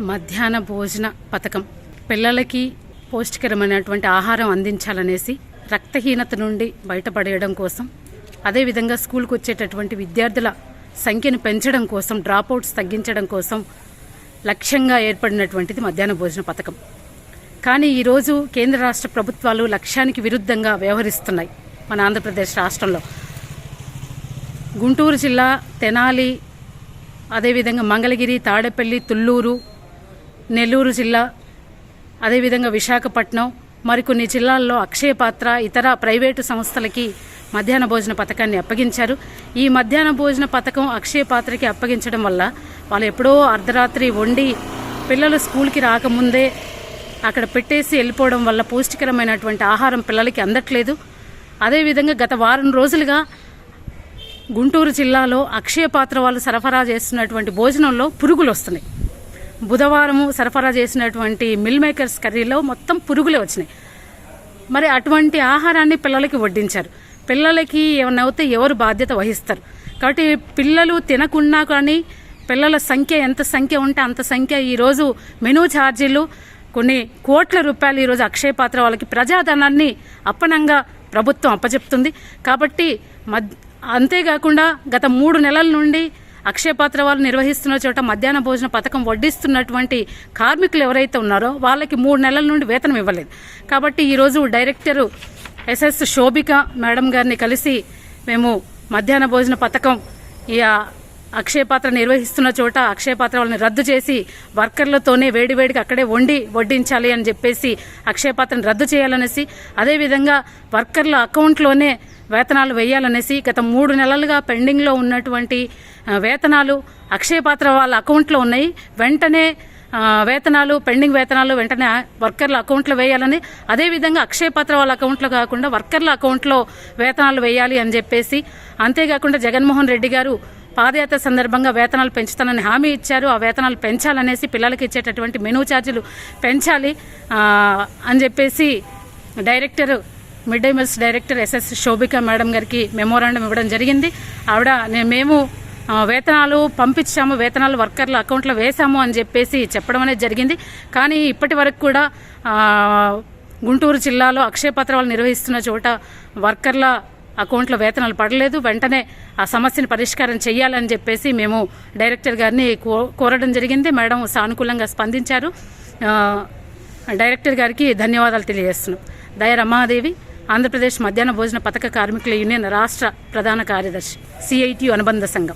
మధ్యాహ్న భోజన పథకం. పిల్లలకి పౌష్టికరమైనటువంటి ఆహారం అందించాలనేసి రక్తహీనత నుండి బయటపడేయడం కోసం అదేవిధంగా స్కూల్కి వచ్చేటటువంటి విద్యార్థుల సంఖ్యను పెంచడం కోసం డ్రాప్అవుట్స్ తగ్గించడం కోసం లక్ష్యంగా ఏర్పడినటువంటిది మధ్యాహ్న భోజన పథకం. కానీ ఈరోజు కేంద్ర రాష్ట్ర ప్రభుత్వాలు లక్ష్యానికి విరుద్ధంగా వ్యవహరిస్తున్నాయి మన ఆంధ్రప్రదేశ్ రాష్ట్రంలో. గుంటూరు జిల్లా తెనాలి అదేవిధంగా మంగళగిరి తాడేపల్లి తుళ్ళూరు నెల్లూరు జిల్లా అదేవిధంగా విశాఖపట్నం మరికొన్ని జిల్లాల్లో అక్షయ పాత్ర ఇతర ప్రైవేటు సంస్థలకి మధ్యాహ్న భోజన పథకాన్ని అప్పగించారు. ఈ మధ్యాహ్న భోజన పథకం అక్షయ పాత్రకి అప్పగించడం వల్ల వాళ్ళు ఎప్పుడో అర్ధరాత్రి వండి పిల్లలు స్కూల్కి రాకముందే అక్కడ పెట్టేసి వెళ్ళిపోవడం వల్ల పౌష్టికరమైనటువంటి ఆహారం పిల్లలకి అందట్లేదు. అదేవిధంగా గత వారం రోజులుగా గుంటూరు జిల్లాలో అక్షయ పాత్ర వాళ్ళు సరఫరా చేస్తున్నటువంటి భోజనంలో పురుగులు వస్తున్నాయి. బుధవారము సరఫరా చేసినటువంటి మిల్ మేకర్స్ కర్రీలో మొత్తం పురుగులే వచ్చినాయి. మరి అటువంటి ఆహారాన్ని పిల్లలకి వడ్డించారు. పిల్లలకి ఏమన్నా అవుతే ఎవరు బాధ్యత వహిస్తారు? కాబట్టి పిల్లలు తినకున్నా కానీ పిల్లల సంఖ్య ఎంత సంఖ్య ఉంటే అంత సంఖ్య ఈరోజు మెనూ ఛార్జీలు కొన్ని కోట్ల రూపాయలు ఈరోజు అక్షయ పాత్ర వాళ్ళకి ప్రజాధనాన్ని అప్పనంగా ప్రభుత్వం అప్పచెప్తుంది. కాబట్టి మద్ అంతేకాకుండా గత మూడు నెలల నుండి అక్షయపాత్ర వాళ్ళు నిర్వహిస్తున్న చోట మధ్యాహ్న భోజన పథకం వడ్డిస్తున్నటువంటి కార్మికులు ఎవరైతే ఉన్నారో వాళ్ళకి మూడు నెలల నుండి వేతనం ఇవ్వలేదు. కాబట్టి ఈరోజు డైరెక్టరు ఎస్ఎస్ శోభిక మేడం గారిని కలిసి మేము మధ్యాహ్న భోజన పథకం అక్షయపాత్ర నిర్వహిస్తున్న చోట అక్షయ పాత్ర వాళ్ళని రద్దు చేసి వర్కర్లతోనే వేడివేడిగా అక్కడే వండి వడ్డించాలి అని చెప్పేసి అక్షయపాత్రను రద్దు చేయాలనేసి అదేవిధంగా వర్కర్ల అకౌంట్లోనే వేతనాలు వేయాలనేసి గత మూడు నెలలుగా పెండింగ్లో ఉన్నటువంటి వేతనాలు అక్షయపాత్ర వాళ్ళ అకౌంట్లో ఉన్నాయి. వెంటనే వేతనాలు పెండింగ్ వేతనాలు వెంటనే వర్కర్ల అకౌంట్లో వేయాలని అదేవిధంగా అక్షయ పాత్ర వాళ్ళ అకౌంట్లో కాకుండా వర్కర్ల అకౌంట్లో వేతనాలు వేయాలి అని చెప్పేసి అంతేకాకుండా జగన్మోహన్ రెడ్డి గారు పాదయాత్ర సందర్భంగా వేతనాలు పెంచుతానని హామీ ఇచ్చారు. ఆ వేతనాలు పెంచాలనేసి పిల్లలకి ఇచ్చేటటువంటి మెనూ ఛార్జీలు పెంచాలి. అని చెప్పేసి director mid day meals director SS Shobhika madam గారికి మెమోరాండం ఇవ్వడం జరిగింది. ఆవిడ మేము వేతనాలు పంపించాము వేతనాలు వర్కర్ల అకౌంట్లో వేశాము అని చెప్పేసి చెప్పడం అనేది జరిగింది. కానీ ఇప్పటి వరకు కూడా గుంటూరు జిల్లాలో అక్షయ పత్రాలు నిర్వహిస్తున్న చోట వర్కర్ల అకౌంట్లో వేతనాలు పడలేదు. వెంటనే ఆ సమస్యను పరిష్కారం చేయాలని చెప్పేసి మేము డైరెక్టర్ గారిని కో- కోరడం జరిగింది. మేడం సానుకూలంగా స్పందించారు. డైరెక్టర్ గారికి ధన్యవాదాలు తెలియజేస్తున్నాం. దయ రమాదేవి ఆంధ్రప్రదేశ్ మధ్యాహ్న భోజన పథక కార్మికుల యూనియన్ రాష్ట్ర ప్రధాన కార్యదర్శి సిఐటియు అనుబంధ సంఘం.